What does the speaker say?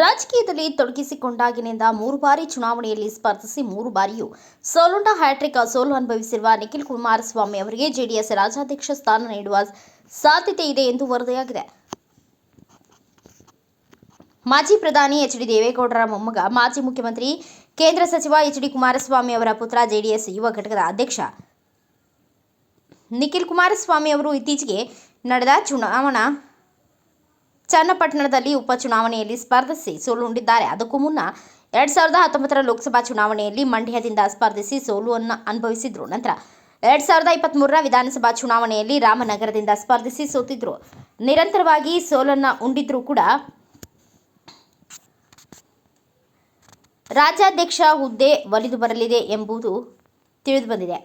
ರಾಜಕೀಯದಲ್ಲಿ ತೊಡಗಿಸಿಕೊಂಡಾಗಿನಿಂದ ಮೂರು ಬಾರಿ ಚುನಾವಣೆಯಲ್ಲಿ ಸ್ಪರ್ಧಿಸಿ ಮೂರು ಬಾರಿಯೂ ಸೋಲುಂಡ ಹ್ಯಾಟ್ರಿಕ್ ಸೋಲು ಅನುಭವಿಸಿರುವ ನಿಖಿಲ್ ಕುಮಾರಸ್ವಾಮಿ ಅವರಿಗೆ ಜೆಡಿಎಸ್ ರಾಜ್ಯಾಧ್ಯಕ್ಷ ಸ್ಥಾನ ನೀಡುವ ಸಾಧ್ಯತೆ ಇದೆ ಎಂದು ವರದಿಯಾಗಿದೆ. ಮಾಜಿ ಪ್ರಧಾನಿ ಎಚ್ ಡಿ ದೇವೇಗೌಡರ ಮೊಮ್ಮಗ, ಮಾಜಿ ಮುಖ್ಯಮಂತ್ರಿ ಕೇಂದ್ರ ಸಚಿವ ಎಚ್ ಡಿ ಕುಮಾರಸ್ವಾಮಿ ಅವರ ಪುತ್ರ ಜೆಡಿಎಸ್ ಯುವ ಘಟಕದ ಅಧ್ಯಕ್ಷ ನಿಖಿಲ್ ಕುಮಾರಸ್ವಾಮಿ ಅವರು ಇತ್ತೀಚೆಗೆ ನಡೆದ ಚುನಾವಣಾ ಚನ್ನಪಟ್ಟಣದಲ್ಲಿ ಉಪಚುನಾವಣೆಯಲ್ಲಿ ಸ್ಪರ್ಧಿಸಿ ಸೋಲುಂಡಿದ್ದಾರೆ. ಅದಕ್ಕೂ ಮುನ್ನ ಎರಡ್ ಸಾವಿರದ ಹತ್ತೊಂಬತ್ತರ ಲೋಕಸಭಾ ಚುನಾವಣೆಯಲ್ಲಿ ಮಂಡ್ಯದಿಂದ ಸ್ಪರ್ಧಿಸಿ ಸೋಲುವನ್ನು ಅನುಭವಿಸಿದ್ರು. ನಂತರ ಎರಡ್ ಸಾವಿರದ ಇಪ್ಪತ್ತ್ಮೂರರ ವಿಧಾನಸಭಾ ಚುನಾವಣೆಯಲ್ಲಿ ರಾಮನಗರದಿಂದ ಸ್ಪರ್ಧಿಸಿ ಸೋತಿದ್ರು. ನಿರಂತರವಾಗಿ ಸೋಲನ್ನ ಉಂಡಿದ್ರೂ ಕೂಡ ರಾಜ್ಯಾಧ್ಯಕ್ಷ ಹುದ್ದೆ ಒಲಿದು ಬರಲಿದೆ ಎಂಬುದು ತಿಳಿದುಬಂದಿದೆ